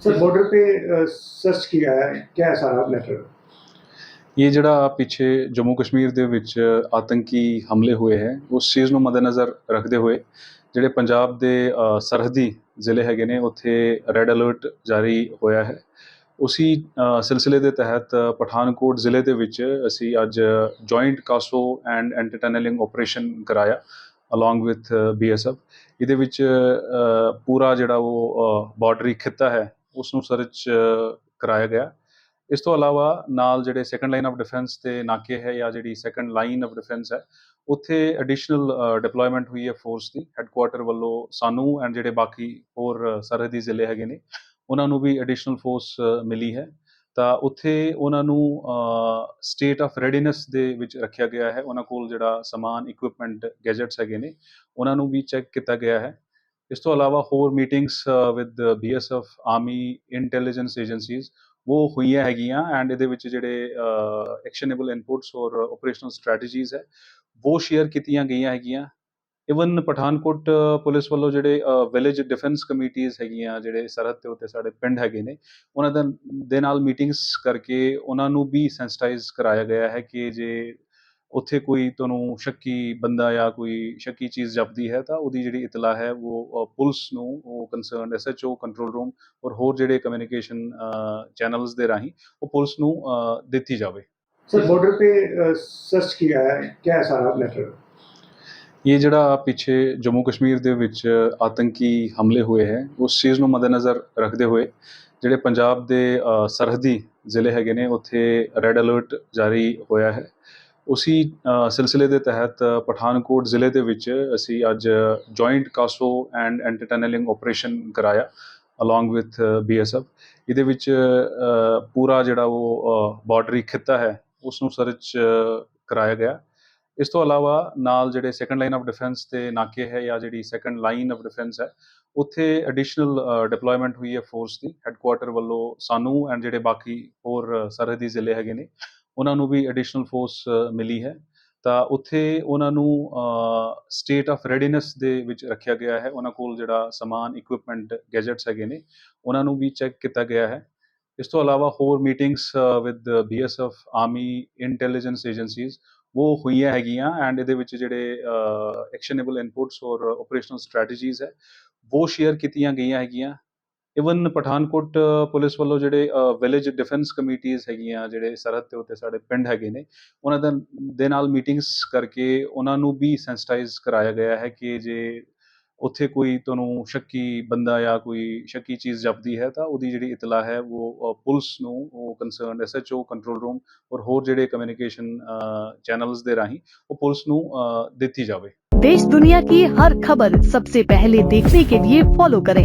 पे सर्च किया है क्या है सारा मैटर ਇਹ ਜਿਹੜਾ ਪਿੱਛੇ ਜੰਮੂ ਕਸ਼ਮੀਰ ਦੇ ਵਿੱਚ ਆਤੰਕੀ ਹਮਲੇ ਹੋਏ ਹੈ ਉਸ ਚੀਜ਼ ਨੂੰ ਮੱਦੇਨਜ਼ਰ ਰੱਖਦੇ ਹੋਏ ਜਿਹੜੇ ਪੰਜਾਬ ਦੇ ਅ, ਸਰਹੱਦੀ ਜ਼ਿਲ੍ਹੇ ਹੈਗੇ ਨੇ ਉੱਥੇ ਰੈੱਡ ਅਲਰਟ ਜਾਰੀ ਹੋਇਆ ਹੈ ਉਸੀ ਅ, ਸਿਲਸਿਲੇ ਦੇ ਤਹਿਤ ਪਠਾਨਕੋਟ ਜ਼ਿਲ੍ਹੇ ਦੇ ਵਿੱਚ ਅਸੀਂ ਅੱਜ joint CASO and anti tunnelling operation ਕਰਾਇਆ ਅਲੋਂਗ ਵਿਥ ਬੀਐਸਐਫ ਇਹਦੇ ਵਿੱਚ ਅ, ਪੂਰਾ ਜਿਹੜਾ ਉਹ ਬਾਰਡਰੀ ਖਿੱਤਾ ਹੈ ਉਸ ਨੂੰ ਸਰਚ ਕਰਾਇਆ ਗਿਆ। ਇਸ ਤੋਂ ਇਲਾਵਾ ਨਾਲ ਜਿਹੜੇ ਸੈਕੰਡ ਲਾਈਨ ਆਫ ਡਿਫੈਂਸ ਤੇ ਨਾਕੇ ਹੈ ਜਾਂ ਜਿਹੜੀ ਸੈਕੰਡ ਲਾਈਨ ਆਫ ਡਿਫੈਂਸ ਹੈ, ਉੱਥੇ ਐਡੀਸ਼ਨਲ ਡਿਪਲੋਇਮੈਂਟ ਹੋਈ ਹੈ ਫੋਰਸ ਦੀ। ਹੈੱਡਕੁਆਟਰ ਵੱਲੋਂ ਸਾਨੂੰ ਐਂਡ ਜਿਹੜੇ ਬਾਕੀ ਹੋਰ ਸਰਹੱਦੀ ਜ਼ਿਲ੍ਹੇ ਹੈਗੇ ਨੇ, ਉਹਨਾਂ ਨੂੰ ਵੀ ਐਡੀਸ਼ਨਲ ਫੋਰਸ ਮਿਲੀ ਹੈ। ਤਾਂ ਉੱਥੇ ਉਹਨਾਂ ਨੂੰ ਸਟੇਟ ਆਫ ਰੈਡੀਨੈਸ ਦੇ ਵਿੱਚ ਰੱਖਿਆ ਗਿਆ ਹੈ। ਉਹਨਾਂ ਕੋਲ ਜਿਹੜਾ ਸਮਾਨ ਇਕਵਿਪਮੈਂਟ ਗੈਜਟਸ ਹੈਗੇ ਨੇ, ਉਹਨਾਂ ਨੂੰ ਵੀ ਚੈੱਕ ਕੀਤਾ ਗਿਆ ਹੈ। ਇਸ ਤੋਂ ਇਲਾਵਾ ਹੋਰ meetings with BSF army intelligence agencies ਉਹ ਹੋਈਆਂ ਹੈਗੀਆਂ ਐਂਡ ਇਹਦੇ ਵਿੱਚ ਜਿਹੜੇ ਐਕਸ਼ਨੇਬਲ ਇਨਪੁਟਸ ਔਰ ਆਪਰੇਸ਼ਨਲ ਸਟ੍ਰੈਟਜੀਜ਼ ਹੈ, ਉਹ ਸ਼ੇਅਰ ਕੀਤੀਆਂ ਗਈਆਂ ਹੈਗੀਆਂ। ਇਵਨ ਪਠਾਨਕੋਟ ਪੁਲਿਸ ਵੱਲੋਂ ਜਿਹੜੇ ਵਿਲੇਜ ਡਿਫੈਂਸ ਕਮੇਟੀਆਂ ਹੈਗੀਆਂ, ਜਿਹੜੇ ਸਰਹੱਦ ਦੇ ਉੱਤੇ ਸਾਡੇ ਪਿੰਡ ਹੈਗੇ ਨੇ, ਉਹਨਾਂ ਦਾ, ਦੇ ਨਾਲ ਮੀਟਿੰਗਸ ਕਰਕੇ ਉਹਨਾਂ ਨੂੰ ਵੀ ਸੈਂਸਿਟਾਈਜ਼ ਕਰਾਇਆ ਗਿਆ ਹੈ ਕਿ ਜੇ ਉੱਥੇ ਕੋਈ ਤੁਹਾਨੂੰ ਸ਼ੱਕੀ ਬੰਦਾ ਜਾਂ ਕੋਈ ਸ਼ੱਕੀ ਚੀਜ਼ ਜਪਦੀ ਹੈ ਤਾਂ ਉਹਦੀ ਜਿਹੜੀ ਇਤਲਾਹ ਹੈ ਉਹ ਪੁਲਿਸ ਨੂੰ ਉਹ concern S H O control room ਔਰ ਹੋਰ ਜਿਹੜੇ ਕਮਿਊਨੀਕੇਸ਼ਨ ਚੈਨਲਸ ਦੇ ਰਾਹੀਂ ਉਹ ਪੁਲਿਸ ਨੂੰ ਦਿੱਤੀ ਜਾਵੇ। ਸਰ ਬਾਰਡਰ ਤੇ ਸਰਚ ਕੀਤਾ ਹੈ ਕੀ ਹੈ ਸਾਰਾ ਮੈਟਰ ਇਹ ਜਿਹੜਾ ਪਿੱਛੇ ਜੰਮੂ ਕਸ਼ਮੀਰ ਦੇ ਵਿੱਚ ਆਤੰਕੀ ਹਮਲੇ ਹੋਏ ਹੈ ਉਸ ਚੀਜ਼ ਨੂੰ ਮੱਦੇਨਜ਼ਰ ਰੱਖਦੇ ਹੋਏ ਜਿਹੜੇ ਪੰਜਾਬ ਦੇ ਸਰਹੱਦੀ ਜ਼ਿਲ੍ਹੇ ਹੈਗੇ ਨੇ ਉੱਥੇ ਰੈੱਡ ਅਲਰਟ ਜਾਰੀ ਹੋਇਆ ਹੈ। ਉਸੀ ਸਿਲਸਿਲੇ ਦੇ ਤਹਿਤ ਪਠਾਨਕੋਟ ਜ਼ਿਲ੍ਹੇ ਦੇ ਵਿੱਚ ਅਸੀਂ ਅੱਜ joint CASO and anti tunnelling operation ਕਰਾਇਆ ਅਲੋਂਗ ਵਿਥ ਬੀਐਸਐਫ ਇਹਦੇ ਵਿੱਚ ਪੂਰਾ ਜਿਹੜਾ ਉਹ ਬਾਰਡਰੀ ਖਿੱਤਾ ਹੈ ਉਸ ਨੂੰ ਸਰਚ ਕਰਾਇਆ ਗਿਆ। ਇਸ ਤੋਂ ਇਲਾਵਾ ਨਾਲ ਜਿਹੜੇ ਸੈਕੰਡ ਲਾਈਨ ਆਫ ਡਿਫੈਂਸ ਤੇ ਨਾਕੇ ਹੈ ਜਾਂ ਜਿਹੜੀ ਸੈਕੰਡ ਲਾਈਨ ਆਫ ਡਿਫੈਂਸ ਹੈ ਉੱਥੇ ਐਡੀਸ਼ਨਲ ਡਿਪਲੋਇਮੈਂਟ ਹੋਈ ਹੈ ਫੋਰਸ ਦੀ। ਹੈੱਡਕੁਆਟਰ ਵੱਲੋਂ ਸਾਨੂੰ ਐਂਡ ਜਿਹੜੇ ਬਾਕੀ ਹੋਰ ਅ, ਸਰਹੱਦੀ ਜ਼ਿਲ੍ਹੇ ਹੈਗੇ ਨੇ ਉਹਨਾਂ ਨੂੰ ਵੀ ਐਡੀਸ਼ਨਲ ਫੋਰਸ ਮਿਲੀ ਹੈ। ਤਾਂ ਉੱਥੇ ਉਹਨਾਂ ਨੂੰ ਸਟੇਟ ਆਫ ਰੈਡੀਨੈਸ ਦੇ ਵਿੱਚ ਰੱਖਿਆ ਗਿਆ ਹੈ। ਉਹਨਾਂ ਕੋਲ ਜਿਹੜਾ ਸਮਾਨ ਇਕਵਿਪਮੈਂਟ ਗੈਜਟਸ ਹੈਗੇ ਨੇ, ਉਹਨਾਂ ਨੂੰ ਵੀ ਚੈੱਕ ਕੀਤਾ ਗਿਆ ਹੈ। ਇਸ ਤੋਂ ਇਲਾਵਾ ਹੋਰ meetings with BSF army intelligence agencies ਉਹ ਹੋਈਆਂ ਹੈਗੀਆਂ ਐਂਡ ਇਹਦੇ ਵਿੱਚ ਜਿਹੜੇ ਐਕਸ਼ਨੇਬਲ ਇਨਪੁਟਸ ਔਰ ਆਪਰੇਸ਼ਨਲ ਸਟ੍ਰੈਟਜੀਜ਼ ਹੈ, ਉਹ ਸ਼ੇਅਰ ਕੀਤੀਆਂ ਗਈਆਂ ਹੈਗੀਆਂ। ਇਵਨ ਪਠਾਨਕੋਟ ਅ, ਪੁਲਿਸ ਵੱਲੋਂ ਜਿਹੜੇ ਵਿਲੇਜ ਡਿਫੈਂਸ ਕਮੇਟੀਆਂ ਹੈਗੀਆਂ ਜਿਹੜੇ ਸਰਹੱਦ ਦੇ ਉੱਤੇ ਸਾਡੇ ਪਿੰਡ ਹੈਗੇ ਨੇ ਉਹਨਾਂ ਦਾ ਦੇ ਨਾਲ ਮੀਟਿੰਗਸ ਕਰਕੇ ਉਹਨਾਂ ਨੂੰ ਵੀ ਸੈਂਸਿਟਾਈਜ਼ ਕਰਾਇਆ ਗਿਆ ਹੈ ਕਿ ਜੇ ਉੱਥੇ ਕੋਈ ਤੁਹਾਨੂੰ ਸ਼ੱਕੀ ਬੰਦਾ ਜਾਂ ਕੋਈ ਸ਼ੱਕੀ ਚੀਜ਼ ਜਪਦੀ ਹੈ ਤਾਂ ਉਹਦੀ ਜਿਹੜੀ ਇਤਲਾ ਹੈ ਉਹ ਅ, ਪੁਲਿਸ ਨੂੰ ਉਹ ਕੰਸਰਨਡ ਐਸਐਚਓ ਕੰਟਰੋਲ ਰੂਮ ਔਰ ਹੋਰ ਜਿਹੜੇ ਕਮਿਊਨੀਕੇਸ਼ਨ ਚੈਨਲਸ ਦੇ ਰਾਹੀਂ ਉਹ ਪੁਲਿਸ ਨੂੰ ਅ, ਦਿੱਤੀ ਜਾਵੇ देश दुनिया की हर खबर सबसे पहले देखने के लिए फॉलो करें